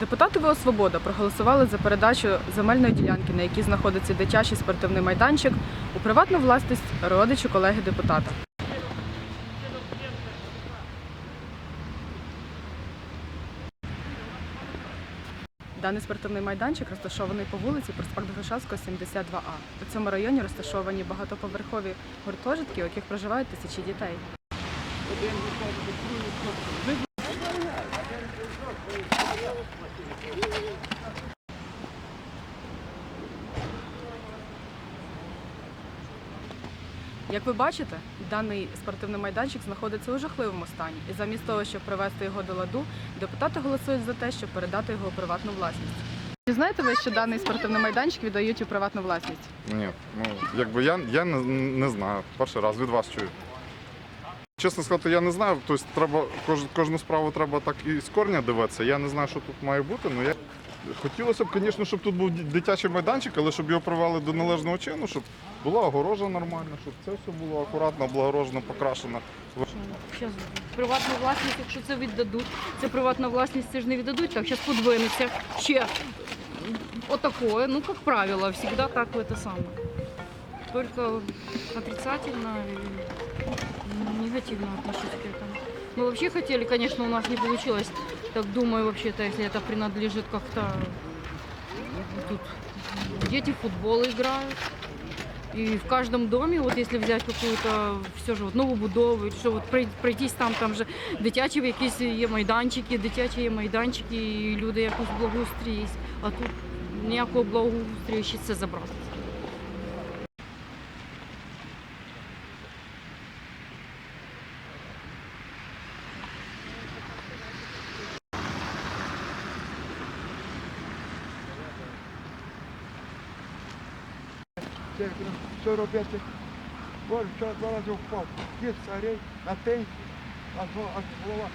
Депутати ВО «Свобода» проголосували за передачу земельної ділянки, на якій знаходиться дитячий спортивний майданчик, у приватну власність родичу колеги депутата. Даний спортивний майданчик розташований по вулиці Проспект Грушевського, 72А. У цьому районі розташовані багатоповерхові гуртожитки, у яких проживають тисячі дітей. Як ви бачите, даний спортивний майданчик знаходиться у жахливому стані, і замість того, щоб привести його до ладу, депутати голосують за те, щоб передати його у приватну власність. Чи знаєте ви, що даний спортивний майданчик віддають у приватну власність? Ні, ну якби я, я не, не знаю. Перший раз від вас чую. Чесно сказати, я не знаю. Тобто треба кож, кожну справу треба так і з корня дивитися. Я не знаю, що тут має бути. Ну я хотілося б, звісно, щоб тут був ді- дитячий майданчик, але щоб його привели до належного чину, щоб була огорожа нормальна, щоб це все було акуратно, облагорожено, покрашено. Щас приватну власність, якщо це віддадуть, це приватна власність, це ж не віддадуть, так зараз подвинеться ще отакое, ну, як правило, завжди так это самое. Только отрицательно и негативно отношусь к этому. Мы вообще хотели, конечно, у нас не получилось, так думаю, вообще-то, если это принадлежит как-то тут дети в футбол играют. И в каждом доме, вот если взять какую-то все ж от новобудову, що от прой- пройтись там, там же дитячі якісь є майданчики, дитячі є майданчики, і люди якось благоустріють. А тут ніякого благоустрію ще це забрати. Все робити. Боже, вчора два рази впав. Кіт царей на пенсії, а голова